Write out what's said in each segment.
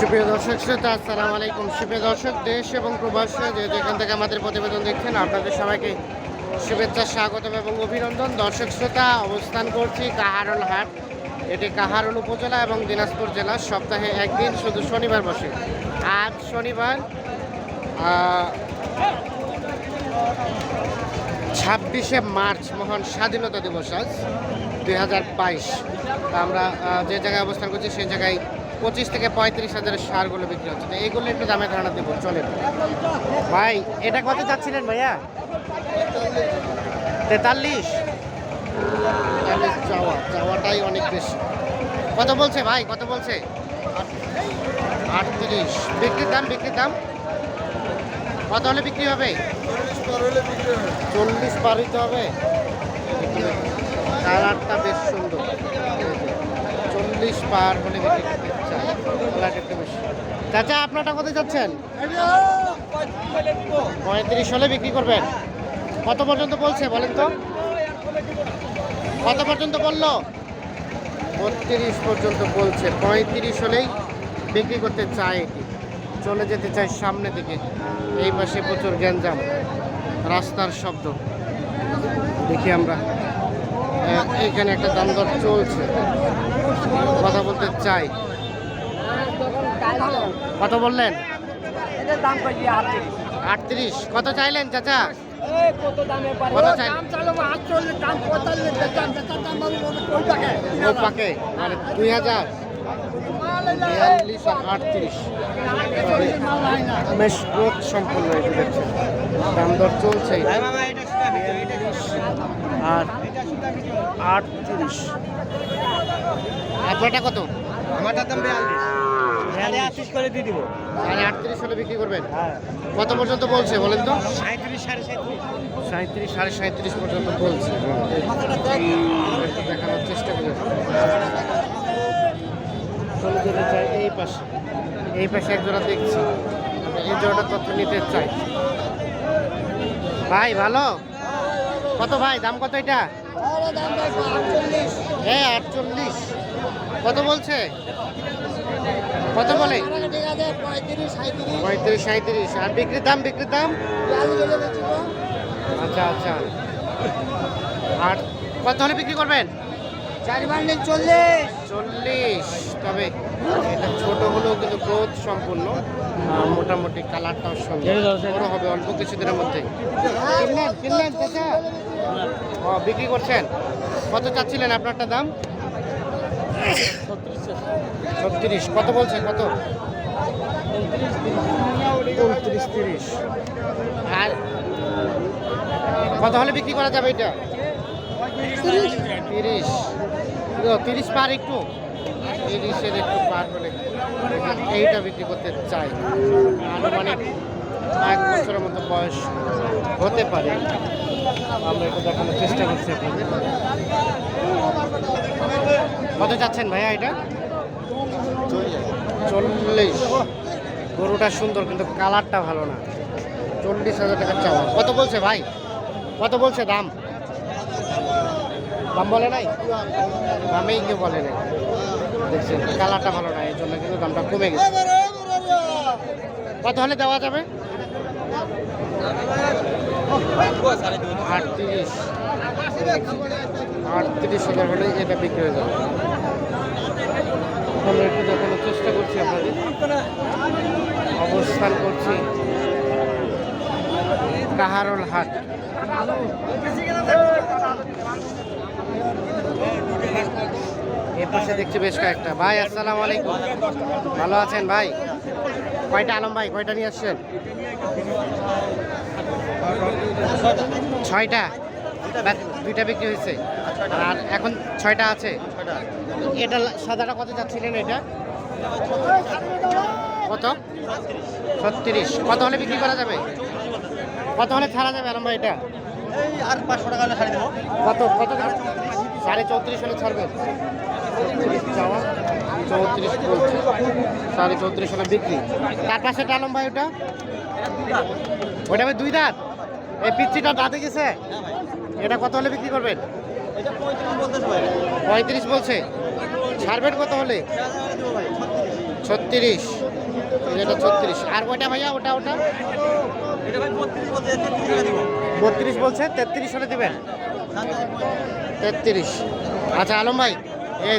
সুপ্রিয় দর্শক শ্রোতা, আসসালামু আলাইকুম। সুপ্রিয় দর্শক, দেশ এবং প্রবাসী যে যেখান থেকে আমাদের প্রতিবেদন দেখছেন, আপনাদের সবাইকে শুভেচ্ছা, স্বাগতম এবং অভিনন্দন। দর্শক শ্রোতা, অবস্থান করছি কাহারল হাট। এটি কাহারল উপজেলা এবং দিনাজপুর জেলার সপ্তাহে একদিন শুধু শনিবার বসে। আজ শনিবার ছাব্বিশে মার্চ, মহান স্বাধীনতা দিবস আজ, দুই হাজার বাইশ। আমরা যে জায়গায় অবস্থান করছি, সেই জায়গায় পঁচিশ থেকে পঁয়ত্রিশ হাজারের সারগুলো বিক্রি হচ্ছে। তো এইগুলো একটু দামে ধারণা দেবো চলে ভাই, এটা কত চাচ্ছিলেন ভাইয়া? তেতাল্লিশ। তেতাল্লিশ চাওয়া, চাওয়াটাই অনেক বেশি। কত বলছে ভাই, কত বলছে? আটত্রিশ। বিক্রির দাম বিক্রির দাম? কত হলে বিক্রি হবে? চল্লিশ পার হইতে হবে। কালারটা বেশ সুন্দর। চল্লিশ পার হলে বিক্রি করতে চাই কালারটা একটু বেশি চাচা আপনারটা কত যাচ্ছেন? পঁয়ত্রিশ হলে বিক্রি করবেন। কত পর্যন্ত বলছে বলেন তো? কত পর্যন্ত বলল? বত্রিশ পর্যন্ত বলছে। পঁয়ত্রিশ হলেই বিক্রি করতে চায় এটি। চলে যেতে চায় সামনে দিকে। এই পাশে প্রচুর গ্যাঞ্জাম। রাস্তার শব্দ। দেখি আমরা। আহ, এইখানে একটা দাম দর চলছে। কথা বলতে চাই কত বললেন? আটত্রিশ। কত চাইলেন চাচা? কত পাকে মানে দুই হাজার। বিয়াল্লিশ আর আটত্রিশ। বেশ গ্রোথ সম্পূর্ণ এটি দেখছেন। দাম দর চলছে। আর আটত্রিশ। আপনারটা কত? আমারটা দাম বিয়াল্লিশ। সাড়ে আটত্রিশ করে দিয়ে দিব। সাড়ে আটত্রিশ হলে বিক্রি করবেন? হ্যাঁ। কত পর্যন্ত বলছে বলেন তো? সাঁত্রিশ সাড়ে সাঁত্রিশ সাঁত্রিশ সাড়ে সাঁত্রিশ পর্যন্ত বলছে। দেখানোর চেষ্টা করি। চলে যেতে চাই এই পাশে এই পাশে এক জোড়া দেখছি। এই জোড়াটা তথ্য নিতে চাই। ভাই ভালো? কত ভাই? দাম কত এটা? হ্যাঁ আটচল্লিশ। কত বলছে? কত বলে? পঁয়ত্রিশ সাঁত্রিশ আর বিক্রির দাম বিক্রির দাম? আচ্ছা আচ্ছা। আর কত হলে বিক্রি করবেন? চল্লিশ। চল্লিশ। তবে এটা ছোট হলেও কিন্তু গ্রোথ সম্পূর্ণ। মোটামুটি কালারটাও বড় হবে অল্প কিছুদিনের মধ্যে। কিনলেন কিনলেন চাচা? ও বিক্রি করছেন? কত চাচ্ছিলেন আপনারটা দাম? ছত্রিশ, কত বলছে কত? উনত্রিশ, তিরিশ। আর কত হলে বিক্রি করা যাবে এটা? তিরিশ। তিরিশ পার একটু? তিরিশের একটু পার হলে এইটা বিক্রি করতে চাই। আনুমানিক এক বছরের মতো বয়স হতে পারে। আমরা একটু দেখানোর চেষ্টা করছি কত চাচ্ছেন ভাইয়া এটা? চল্লিশ। গরুটা সুন্দর, কিন্তু কালারটা ভালো না। চল্লিশ হাজার টাকা চাওয়া। কত বলছে ভাই? কত বলছে দাম? দাম বলে নাই? দামেই কেউ বলে নাই। দেখছেন, কালারটা ভালো না এই জন্য কিন্তু দামটা কমে গেছে। কত হলে দেওয়া যাবে? আটত্রিশ। আটত্রিশ হাজার হলে এটা বিক্রি হয়ে যাবে। একটু দেখানোর চেষ্টা করছি আপনাদের। অবস্থান করছি কাহারল হাট। এর পাশে দেখছি বেশ কয়েকটা। ভাই, আসসালামু আলাইকুম। ভালো আছেন ভাই? কয়টা আলম ভাই, কয়টা নিয়ে আসছেন? ছয়টা? দুইটা বিক্রি হয়েছে। আর এখন ছয়টা আছে। এটা সাদাটা কত যাচ্ছিলেন এটা? কত? ছত্রিশ। কত হলে বিক্রি করা যাবে? কত হলে ছাড়া যাবে আলম ভাই এটা? আর পাঁচশো টাকা হলে ছাড়ি দেবো। কত কত সাড়ে চৌত্রিশ হলে ছাড়বেন চাওয়া চৌত্রিশ বলছে। সাড়ে চৌত্রিশ হলে বিক্রি। তার পাশে আলম ভাই ওটা? ওটা ভাই দুই দাঁত? এই পিচ্ছিটা দাঁতে গেছে এটা কত হলে বিক্রি করবেন? পঁয়ত্রিশ বলছে। ছাড়বেন কত হলে? ছত্রিশ। এটা ছত্রিশ। আর ওটা ভাইয়া? ওটা ওটা? বত্রিশ বলছে তেত্রিশ হলে দেবেন? তেত্রিশ। আচ্ছা আলম ভাই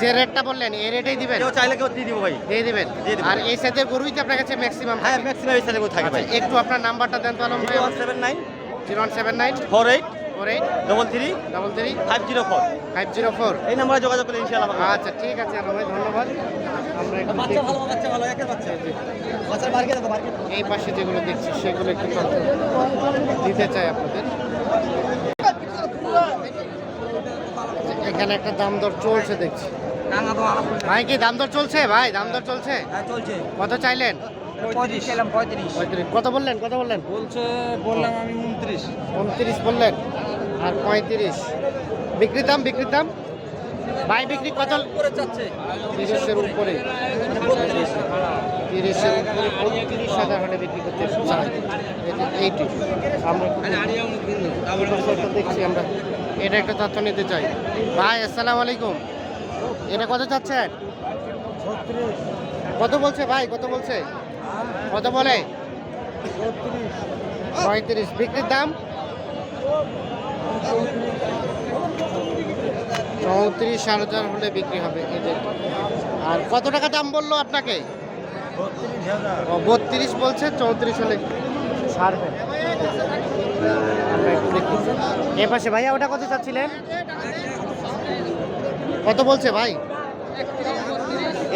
যে রেটটা বললেন এই রেটেই দিবেন? চাইলে কেউ দিয়ে দিব ভাই। দিয়ে দিবেন? আর এই সাথে গরুই তো আপনার কাছে ম্যাক্সিমাম হ্যাঁ ম্যাক্সিমাম এই সাইডে থাকে ভাই। একটু আপনার নাম্বারটা দেন তো আলম ভাই। One seven nine. Zero one seven nine. Four eight. Four eight double three double three five zero four five zero four এই নাম্বারে যোগাযোগ ইনশাআল্লাহ আচ্ছা ঠিক আছে ভাই ধন্যবাদ। আমরা বাচ্চা ভালো বাচ্চা ভালো একের বাচ্চা। বাচ্চার বার্গে দেখো এই পাশে যেগুলো দেখছি সেগুলো একটু তথ্য দিতে চাই আপনাদের। এখানে একটা দাম দর চলছে দেখছি। ভাই কি দাম দর চলছে? ভাই দাম দর চলছে? হ্যাঁ কত চাইলেন? কত বললেন? কত বললেন? বলছে বললাম আমি উনত্রিশ। উনত্রিশ বললেন। আর পঁয়ত্রিশ। বিক্রির দাম বিক্রির দাম? ভাই, বিক্রি কত? করে যাচ্ছে তিরিশের উপরে। তিরিশের উপরে পঁয়ত্রিশ হাজার হলে বিক্রি করতে এইটি। আমরা দেখছি আমরা। এটা একটা তথ্য নিতে চাই। ভাই, আসসালামু আলাইকুম। এটা কত চাচ্ছেন? কত বলছে ভাই? কত বলছে? কত বলে? পঁয়ত্রিশ। বিক্রির দাম? চৌত্রিশ হাজার হলে বিক্রি হবে আর কত টাকা দাম বলল আপনাকে? বত্রিশ বলছে, চৌত্রিশ হলে আমরা এ পাশে ভাইয়া, ওটা কত চাচ্ছিলেন? কত বলছে ভাই?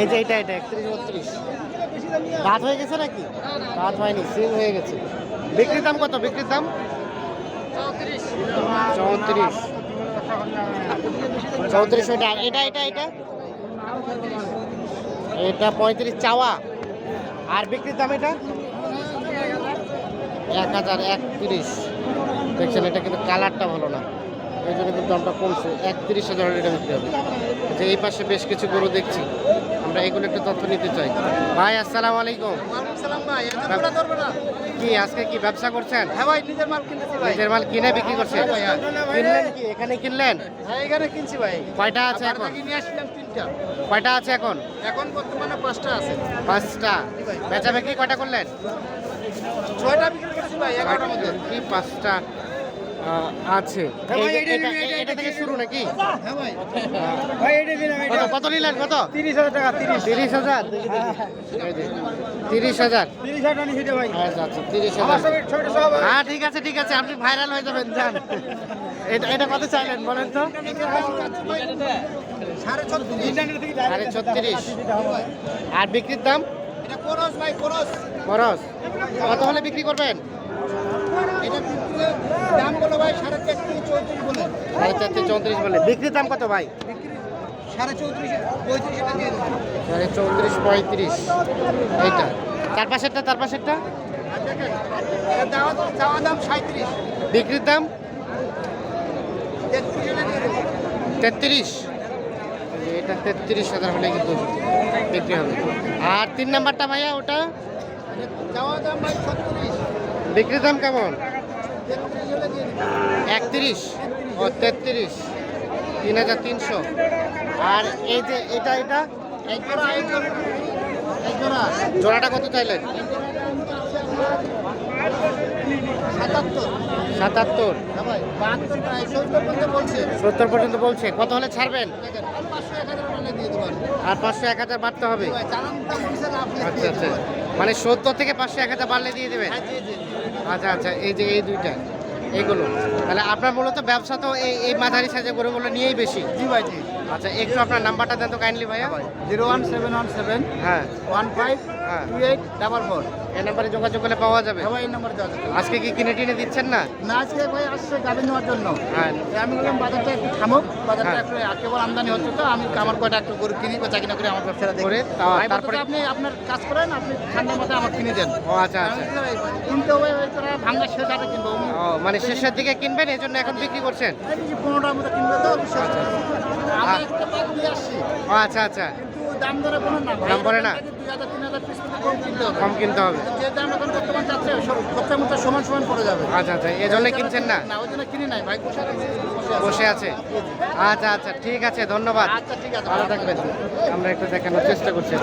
এই যে এটা এটা একত্রিশ, বত্রিশ। রাত হয়ে গেছে নাকি? রাত হয়নি, সিল হয়ে গেছে। বিক্রির দাম কত? বিক্রির দাম? চৌত্রিশ। চৌত্রিশ ওটা। এটা এটা এটা? এটা পঁয়ত্রিশ চাওয়া। আর বিক্রির দাম এটা? এক হাজার একত্রিশ। দেখছেন, এটা কিন্তু কালারটা ভালো না। এই জন্য কিন্তু দামটা কমছে। একত্রিশ হাজার এটা বিক্রি হবে। এই পাশে বেশ কিছু গরু দেখছি। আমরা এগুলো একটু তথ্য নিতে চাই। ভাই আসসালামু আলাইকুম। কি আজকে কি ব্যবসা করছেন? হ্যাঁ ভাই নিজের মাল ভাই। নিজের মাল কিনে বিক্রি করছেন? কিনলেন কি? এখানে কিনলেন? হ্যাঁ এখানে কিনছি ভাই। কয়টা আছে এখন? আসলাম তিনটা। কয়টা আছে এখন? এখন বর্তমানে পাঁচটা আছে। পাঁচটা। বেচা বিক্রি কয়টা করলেন? ছয়টা বিক্রি করছি ভাই এগারোটার মধ্যে। কি পাঁচটা? আছে। হ্যাঁ এটা থেকে শুরু নাকি? হ্যাঁ ভাই। ভাই। এটা দিলাম কত কত নিলেন? কত? তিরিশ হাজার টাকা তিরিশ। তিরিশ হাজার? তিরিশ হাজার। তিরিশ আচ্ছা আচ্ছা হ্যাঁ ঠিক আছে ঠিক আছে আপনি ভাইরাল হয়ে যাবেন যান। এটা এটা কত চাইলেন বলেন তো? সাড়ে ছত্রিশ। আর বিক্রির দাম? খরচ কত হলে বিক্রি করবেন? দাম বলো ভাই সাড়ে তেত্রিশ চৌত্রিশ বলে সাড়ে চারটে চৌত্রিশ বলে। বিক্রির দাম কত ভাই? সাড়ে চৌত্রিশ পঁয়ত্রিশ সাড়ে চৌত্রিশ পঁয়ত্রিশ। এইটা। তার পাশেরটা তার পাশেরটা? চাওয়া দাম সাঁত্রিশ। বিক্রির দাম? তেত্রিশ। এটা তেত্রিশ হাজার হলে কিন্তু বিক্রি হবে। আর তিন নাম্বারটা ভাইয়া ওটা? চাওয়া দাম ভাই ছত্রিশ। বিক্রির দাম কেমন? একত্রিশ। ও তেত্রিশ। তিন হাজার তিনশো। আর এই যে এটা এটা? জোড়াটা কত চাইলেন? সাতাত্তর। হ্যাঁ সত্তর পর্যন্ত বলছে। কত হলে ছাড়বেন? আর পাঁচশো এক হাজার বাড়তে হবে? আপনি আচ্ছা আচ্ছা। মানে সত্তর থেকে পাঁচশো এক হাজার বাড়লে দিয়ে দেবেন? হ্যাঁ আচ্ছা আচ্ছা এই যে এই দুইটা এগুলো। তাহলে আপনার মূলত ব্যবসা তো এই এই মাঝারি সাইজের গরুগুলো নিয়েই বেশি? জি ভাই জি। আচ্ছা একটু আপনার নাম্বারটা দেন তো কাইন্ডলি ভাইয়া। Zero one seven one seven হ্যাঁ। ওয়ান ফাইভ হ্যাঁ। Two eight double four. এই নাম্বারে যোগাযোগ করলে পাওয়া যাবে? সবাই এই নম্বরে যাবে আজকে কি কিনে টিনে দিচ্ছেন না? না আজকে ভাই আসছে গাড়ি নেওয়ার জন্য। হ্যাঁ। আমি বললাম বাজারটা একটু থামুক। বাজারটা হ্যাঁ। একটু কেবল আমদানি হচ্ছে তো আমি আমার কয়টা একটু গরু কিনি বা চাকরি না করে আমার ব্যবসাটা করে তারপরে- আপনি আপনার কাজ করেন আপনি ঠান্ডার মধ্যে আমার কিনে দেন। ও আচ্ছা আচ্ছা। কিনতে হবে ভাঙ্গা শেষ হাতে কিনবো ও মানে শেষের দিকে কিনবেন এই জন্য এখন বিক্রি করছেন? পনেরোটার মতো কিনবে তো শেষ আচ্ছা। আমি একটা পাক আসছি। আচ্ছা আচ্ছা। দাম ধরে কোনো না দাম না? দুই হাজার তিন হাজার পিস কম কিনতে হবে। কম কিনতে হবে। যে দাম এখন বর্তমান যাচ্ছে সমান সমান পড়ে যাবে। আচ্ছা আচ্ছা। এই জন্য কিনছেন না? না ওই জন্য কিনি নাই ভাই বসে আছে, বসে আছে। আচ্ছা আচ্ছা। ঠিক আছে ধন্যবাদ। আচ্ছা ঠিক আছে। ভালো থাকবেন। আমরা একটু দেখানোর চেষ্টা করছি।